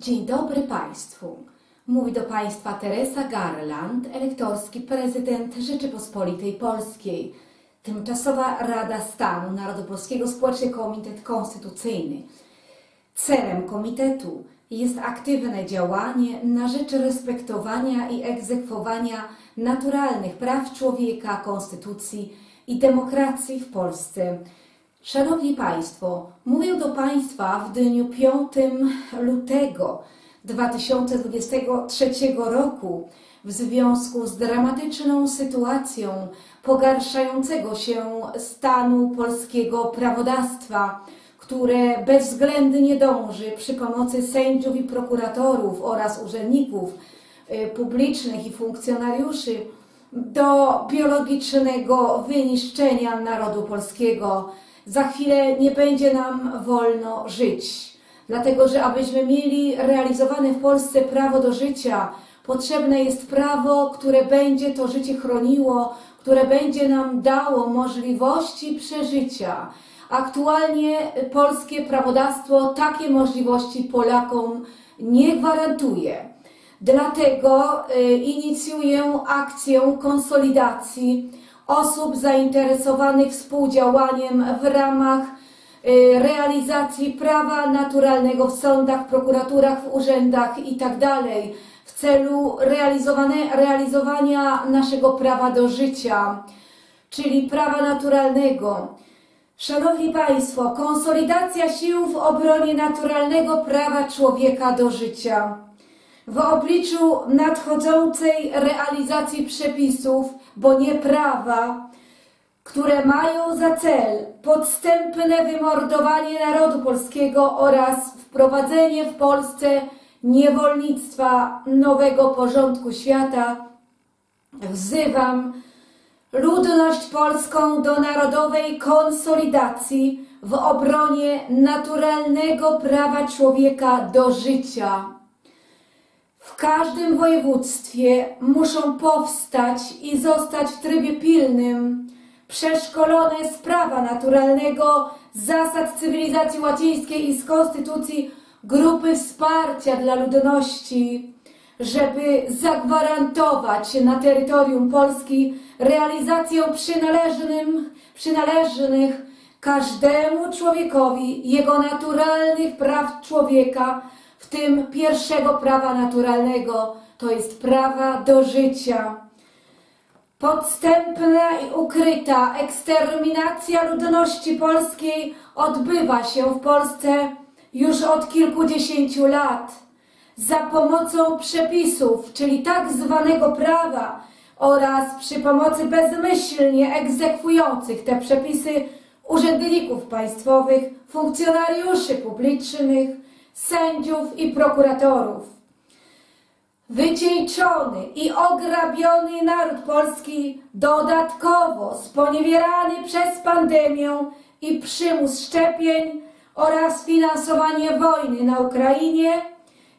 Dzień dobry Państwu. Mówi do Państwa Teresa Garland, elektorski prezydent Rzeczypospolitej Polskiej. Tymczasowa Rada Stanu Narodu Polskiego Społeczny Komitet Konstytucyjny. Celem komitetu jest aktywne działanie na rzecz respektowania i egzekwowania naturalnych praw człowieka, konstytucji i demokracji w Polsce. Szanowni Państwo, mówię do Państwa w dniu 5 lutego 2023 roku w związku z dramatyczną sytuacją pogarszającego się stanu polskiego prawodawstwa, które bezwzględnie dąży przy pomocy sędziów i prokuratorów oraz urzędników y, publicznych i funkcjonariuszy do biologicznego wyniszczenia narodu polskiego. Za chwilę nie będzie nam wolno żyć. Dlatego, że abyśmy mieli realizowane w Polsce prawo do życia, potrzebne jest prawo, które będzie to życie chroniło, które będzie nam dało możliwości przeżycia. Aktualnie polskie prawodawstwo takie możliwości Polakom nie gwarantuje. Dlatego y, inicjuję akcję konsolidacji osób zainteresowanych współdziałaniem w ramach y, realizacji prawa naturalnego w sądach, prokuraturach, w urzędach itd. w celu realizowania naszego prawa do życia, czyli prawa naturalnego. Szanowni Państwo, konsolidacja sił w obronie naturalnego prawa człowieka do życia. W obliczu nadchodzącej realizacji przepisów, bo nie prawa, które mają za cel podstępne wymordowanie narodu polskiego oraz wprowadzenie w Polsce niewolnictwa nowego porządku świata, wzywam ludność polską do narodowej konsolidacji w obronie naturalnego prawa człowieka do życia. W każdym województwie muszą powstać i zostać w trybie pilnym przeszkolone z prawa naturalnego, zasad cywilizacji łacińskiej i z konstytucji grupy wsparcia dla ludności, żeby zagwarantować na terytorium Polski realizację przynależnym, przynależnych każdemu człowiekowi jego naturalnych praw człowieka, w tym pierwszego prawa naturalnego, to jest prawa do życia. Podstępna i ukryta eksterminacja ludności polskiej odbywa się w Polsce już od kilkudziesięciu lat za pomocą przepisów, czyli tak zwanego prawa oraz przy pomocy bezmyślnie egzekwujących te przepisy urzędników państwowych, funkcjonariuszy publicznych, sędziów i prokuratorów. Wycieńczony i ograbiony naród polski, dodatkowo sponiewierany przez pandemię i przymus szczepień oraz finansowanie wojny na Ukrainie,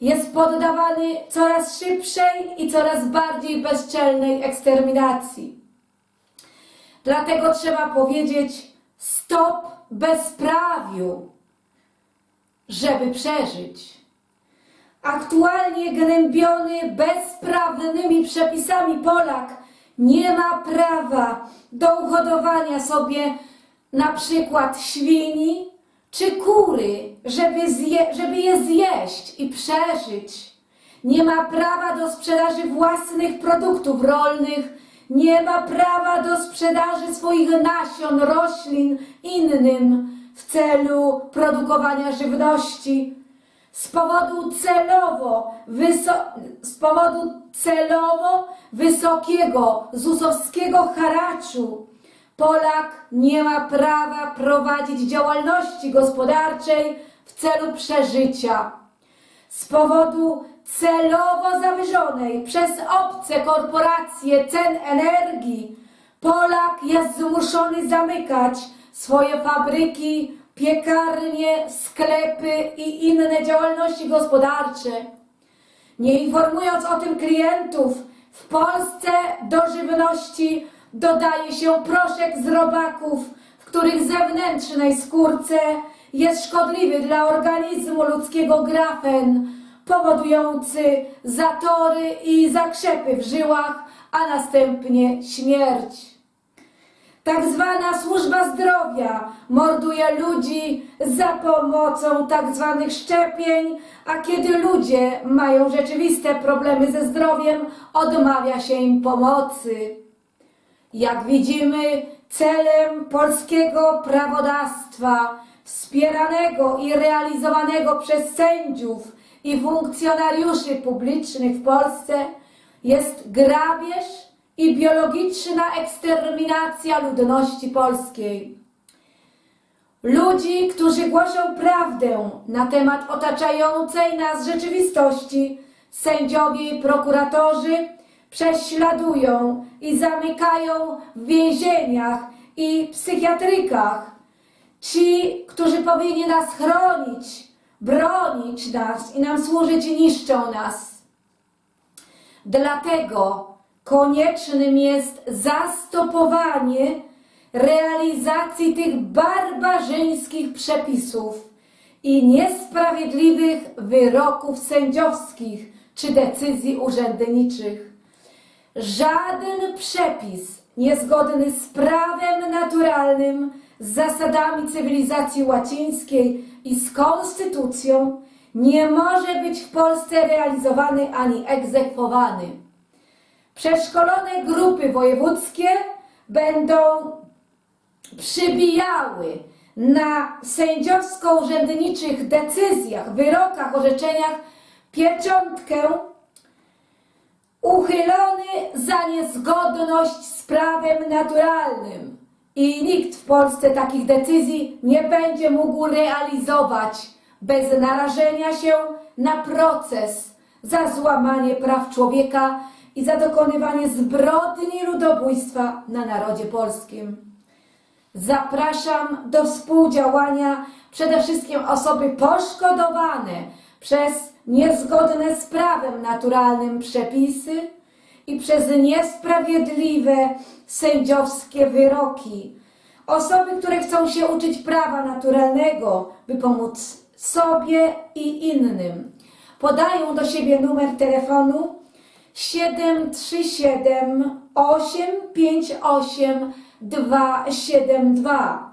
jest poddawany coraz szybszej i coraz bardziej bezczelnej eksterminacji. Dlatego trzeba powiedzieć stop bezprawiu, żeby przeżyć. Aktualnie gnębiony bezprawnymi przepisami Polak nie ma prawa do uhodowania sobie na przykład świni czy kury, żeby, zje, żeby je zjeść i przeżyć. Nie ma prawa do sprzedaży własnych produktów rolnych, nie ma prawa do sprzedaży swoich nasion, roślin innym w celu produkowania żywności z powodu celowo, z powodu celowo wysokiego ZUS-owskiego haraczu Polak nie ma prawa prowadzić działalności gospodarczej w celu przeżycia. Z powodu celowo zawyżonej przez obce korporacje cen energii Polak jest zmuszony zamykać swoje fabryki, piekarnie, sklepy i inne działalności gospodarcze. Nie informując o tym klientów, w Polsce do żywności dodaje się proszek z robaków, w których zewnętrznej skórce jest szkodliwy dla organizmu ludzkiego grafen, powodujący zatory i zakrzepy w żyłach, a następnie śmierć. Tak zwana służba zdrowia morduje ludzi za pomocą tak zwanych szczepień, a kiedy ludzie mają rzeczywiste problemy ze zdrowiem, odmawia się im pomocy. Jak widzimy, celem polskiego prawodawstwa, wspieranego i realizowanego przez sędziów i funkcjonariuszy publicznych w Polsce, jest grabież i biologiczna eksterminacja ludności polskiej. Ludzi, którzy głoszą prawdę na temat otaczającej nas rzeczywistości, sędziowie i prokuratorzy prześladują i zamykają w więzieniach i psychiatrykach. Ci, którzy powinni nas chronić, bronić nas i nam służyć, niszczą nas. Dlatego koniecznym jest zastopowanie realizacji tych barbarzyńskich przepisów i niesprawiedliwych wyroków sędziowskich czy decyzji urzędniczych. Żaden przepis niezgodny z prawem naturalnym, z zasadami cywilizacji łacińskiej i z konstytucją nie może być w Polsce realizowany ani egzekwowany. Przeszkolone grupy wojewódzkie będą przybijały na sędziowsko-urzędniczych decyzjach, wyrokach, orzeczeniach pieczątkę uchylony za niezgodność z prawem naturalnym. I nikt w Polsce takich decyzji nie będzie mógł realizować bez narażenia się na proces za złamanie praw człowieka i za dokonywanie zbrodni ludobójstwa na narodzie polskim. Zapraszam do współdziałania przede wszystkim osoby poszkodowane przez niezgodne z prawem naturalnym przepisy i przez niesprawiedliwe sędziowskie wyroki. Osoby, które chcą się uczyć prawa naturalnego, by pomóc sobie i innym. Podają do siebie numer telefonu 737 858 272.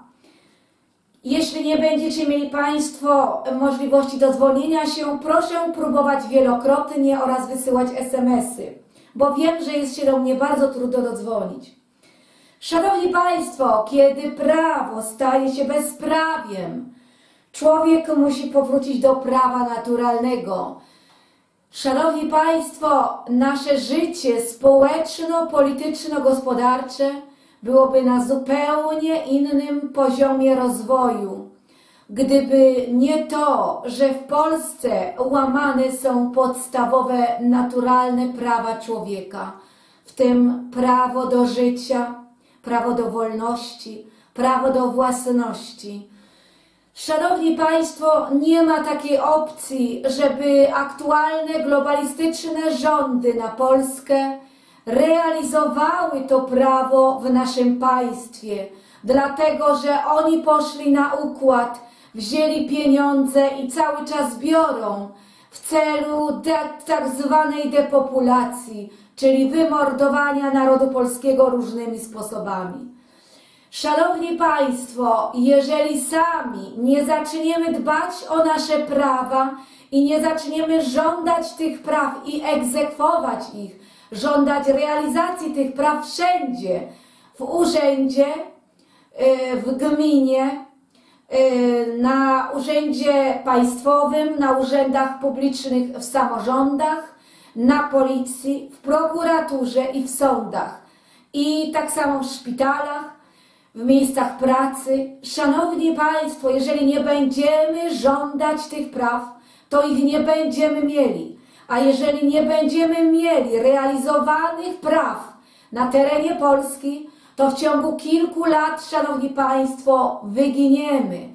Jeśli nie będziecie mieli Państwo możliwości dodzwonienia się, proszę próbować wielokrotnie oraz wysyłać SMS-y, bo wiem, że jest się do mnie bardzo trudno dodzwonić. Szanowni Państwo, kiedy prawo staje się bezprawiem, człowiek musi powrócić do prawa naturalnego. Szanowni Państwo, nasze życie społeczno-polityczno-gospodarcze byłoby na zupełnie innym poziomie rozwoju, gdyby nie to, że w Polsce łamane są podstawowe naturalne prawa człowieka, w tym prawo do życia, prawo do wolności, prawo do własności. Szanowni Państwo, nie ma takiej opcji, żeby aktualne globalistyczne rządy na Polskę realizowały to prawo w naszym państwie, dlatego że oni poszli na układ, wzięli pieniądze i cały czas biorą w celu de- tak zwanej depopulacji, czyli wymordowania narodu polskiego różnymi sposobami. Szanowni Państwo, jeżeli sami nie zaczniemy dbać o nasze prawa i nie zaczniemy żądać tych praw i egzekwować ich, żądać realizacji tych praw wszędzie, w urzędzie, y, w gminie, y, na urzędzie państwowym, na urzędach publicznych w samorządach, na policji, w prokuraturze i w sądach. I tak samo w szpitalach, w miejscach pracy. Szanowni Państwo, jeżeli nie będziemy żądać tych praw, to ich nie będziemy mieli. A jeżeli nie będziemy mieli realizowanych praw na terenie Polski, to w ciągu kilku lat, Szanowni Państwo, wyginiemy.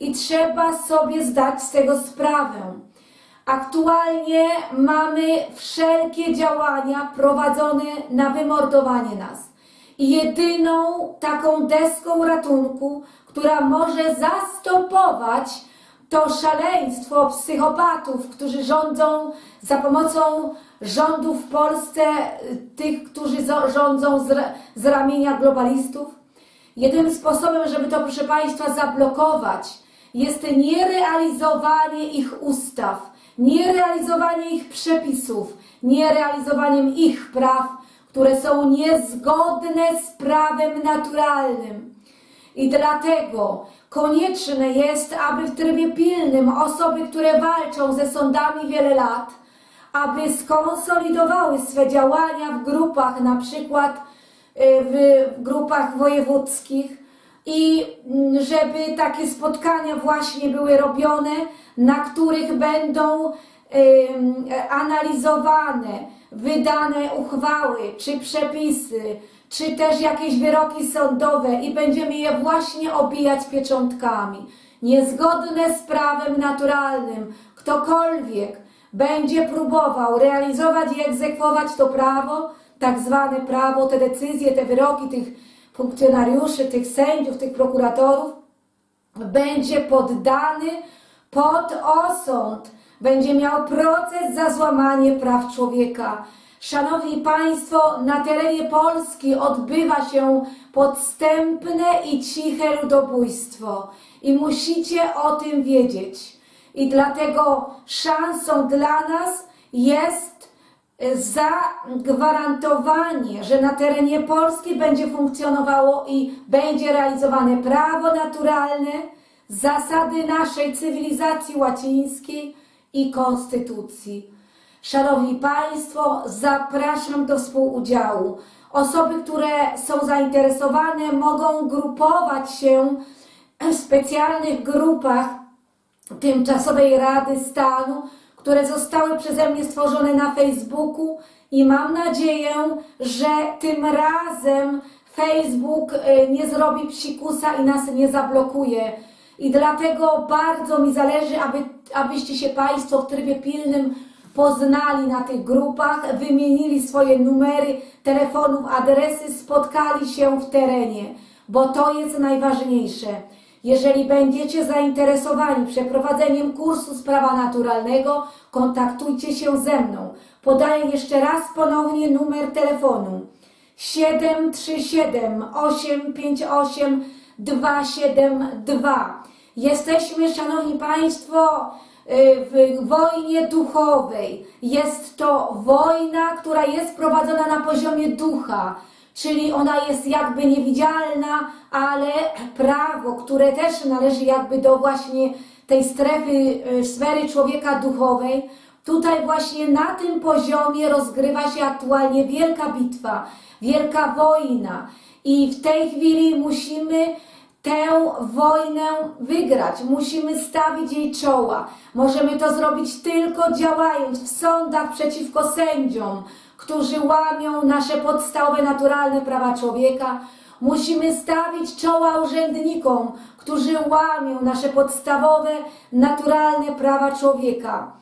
I trzeba sobie zdać z tego sprawę. Aktualnie mamy wszelkie działania prowadzone na wymordowanie nas. I jedyną taką deską ratunku, która może zastopować to szaleństwo psychopatów, którzy rządzą za pomocą rządów w Polsce, tych, którzy rządzą z, z ramienia globalistów. Jedynym sposobem, żeby to, proszę Państwa, zablokować, jest nierealizowanie ich ustaw, nierealizowanie ich przepisów, nierealizowaniem ich praw, które są niezgodne z prawem naturalnym. I dlatego konieczne jest, aby w trybie pilnym osoby, które walczą ze sądami wiele lat, aby skonsolidowały swe działania w grupach, na przykład y, w grupach wojewódzkich i mm, żeby takie spotkania właśnie były robione, na których będą analizowane, wydane uchwały czy przepisy, czy też jakieś wyroki sądowe i będziemy je właśnie obijać pieczątkami. Niezgodne z prawem naturalnym, ktokolwiek będzie próbował realizować i egzekwować to prawo, tak zwane prawo, te decyzje, te wyroki tych funkcjonariuszy, tych sędziów, tych prokuratorów, będzie poddany pod osąd, będzie miał proces za złamanie praw człowieka. Szanowni Państwo, na terenie Polski odbywa się podstępne i ciche ludobójstwo i musicie o tym wiedzieć. I dlatego szansą dla nas jest zagwarantowanie, że na terenie Polski będzie funkcjonowało i będzie realizowane prawo naturalne, zasady naszej cywilizacji łacińskiej i konstytucji. Szanowni Państwo, zapraszam do współudziału. Osoby, które są zainteresowane, mogą grupować się w specjalnych grupach Tymczasowej Rady Stanu, które zostały przeze mnie stworzone na Facebooku i mam nadzieję, że tym razem Facebook y, nie zrobi psikusa i nas nie zablokuje. I dlatego bardzo mi zależy, aby, abyście się Państwo w trybie pilnym poznali na tych grupach, wymienili swoje numery telefonów, adresy, spotkali się w terenie, bo to jest najważniejsze. Jeżeli będziecie zainteresowani przeprowadzeniem kursu z prawa naturalnego, kontaktujcie się ze mną. Podaję jeszcze raz ponownie numer telefonu 737 858 272. Jesteśmy, Szanowni Państwo, y, w wojnie duchowej. Jest to wojna, która jest prowadzona na poziomie ducha, czyli ona jest jakby niewidzialna, ale prawo, które też należy jakby do właśnie tej strefy, y, sfery człowieka duchowej, tutaj właśnie na tym poziomie rozgrywa się aktualnie wielka bitwa, wielka wojna. I w tej chwili musimy tę wojnę wygrać. Musimy stawić jej czoła. Możemy to zrobić tylko działając w sądach przeciwko sędziom, którzy łamią nasze podstawowe naturalne prawa człowieka. Musimy stawić czoła urzędnikom, którzy łamią nasze podstawowe naturalne prawa człowieka.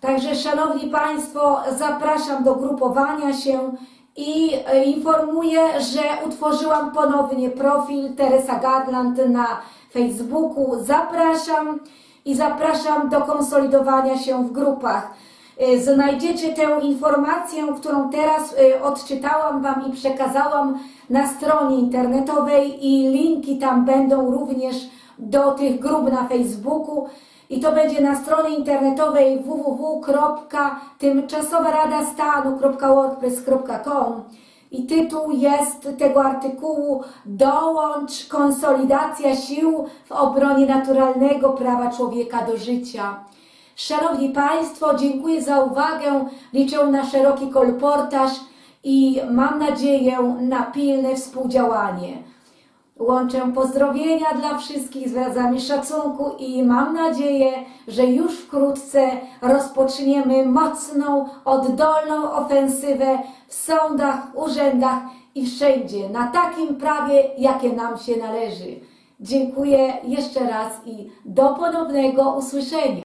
Także, Szanowni Państwo, zapraszam do grupowania się i e, informuję, że utworzyłam ponownie profil Teresa Garland na Facebooku. Zapraszam i zapraszam do konsolidowania się w grupach. E, Znajdziecie tę informację, którą teraz e, odczytałam Wam i przekazałam na stronie internetowej i linki tam będą również do tych grup na Facebooku i to będzie na stronie internetowej www.tymczasowaradastanu.wordpress.com i tytuł jest tego artykułu Dołącz konsolidacja sił w obronie naturalnego prawa człowieka do życia. Szanowni Państwo, dziękuję za uwagę. Liczę na szeroki kolportaż i mam nadzieję na pilne współdziałanie. Łączę pozdrowienia dla wszystkich z wyrazami szacunku i mam nadzieję, że już wkrótce rozpoczniemy mocną, oddolną ofensywę w sądach, urzędach i wszędzie na takim prawie, jakie nam się należy. Dziękuję jeszcze raz i do ponownego usłyszenia.